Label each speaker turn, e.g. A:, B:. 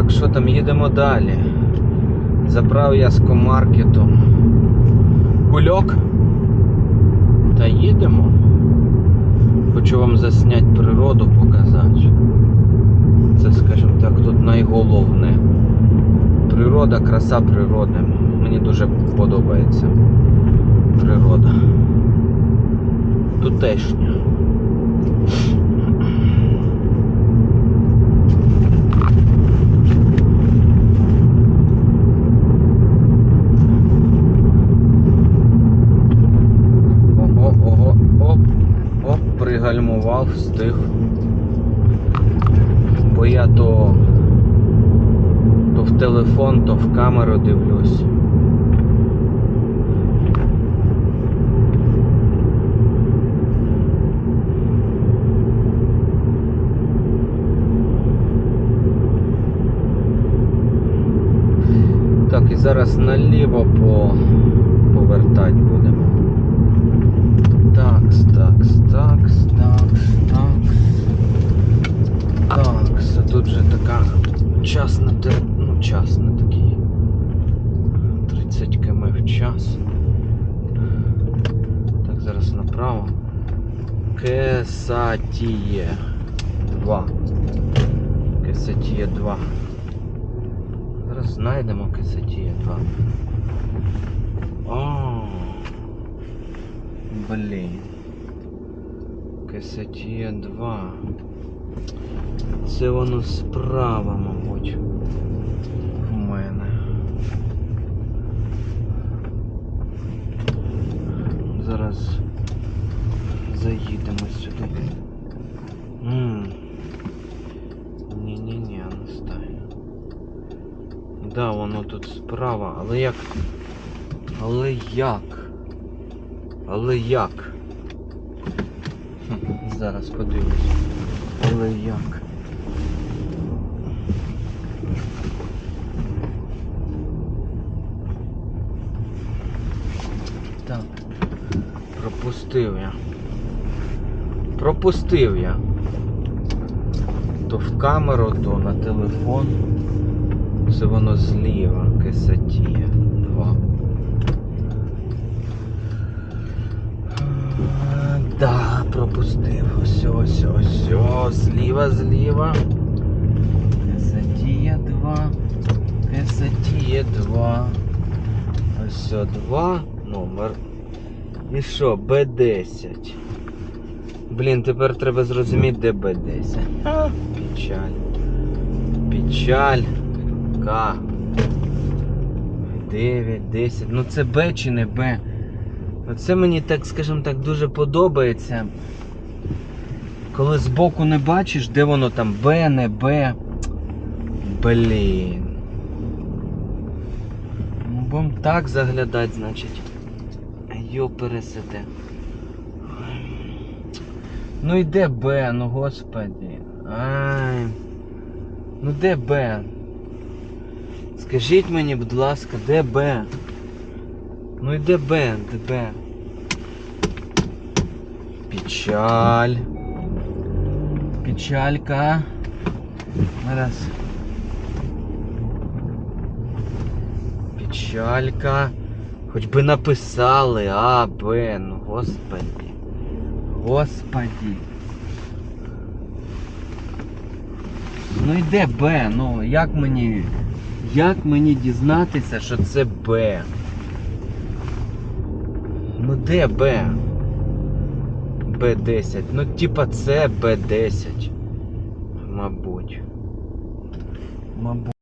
A: Так, що там, їдемо далі. Забрав я з комаркетом кульок. Та їдемо. Хочу вам засняти природу, показати. Це, скажімо так, тут найголовне. Природа, краса природи. Мені дуже подобається природа. Тутешня. Пригальмував, встиг. Бо я то, то в телефон, то в камеру дивлюсь. Так, і зараз наліво по... повертати будемо. Такс, такс, такс, такс, такс. Такс, а тут же така частна, ну частна такий. 30 км в час. Так, зараз направо. Кесатіє 2. Кесатіє 2. Зараз знайдемо Кесатіє 2. Блін. Кесатіє 2. Це воно справа, мабуть. В мене. Зараз заїдемо сюди. Ні-ні-ні, не стай. Да, воно тут справа, але як. Але як? Але як? Зараз подивлюсь. Але як? Так. Пропустив я. Пропустив я. То в камеру, то на телефон. Це воно зліва. Кисатія. Два. А, Да, пропустив. Ось, ось, ось, ось. Зліва, зліва. Кисатія 2. Кисатія 2. Ось о, 2. Номер. І що, Б10. Блін, тепер треба зрозуміти, де Б10. А, печаль. Печаль. К. 9, 10. Ну це Б чи не Б? Оце мені так, скажімо так, дуже подобається. Коли збоку не бачиш, де воно там Б, не Б. Блін. Ну будем так заглядати, значить. Йо. Ну і де Б, ну господи. Ай. Ну де Б? Скажіть мені, будь ласка, де Б? Ну і де Б? Де Б? Печаль. Печалька. Зараз. Печалька. Хоч би написали А, Б, ну господи. Господи. Ну і де Б? Ну як мені. Як мені дізнатися, що це Б? Ну де Б? Б10. Ну типа це Б10. Мабуть. Мабуть.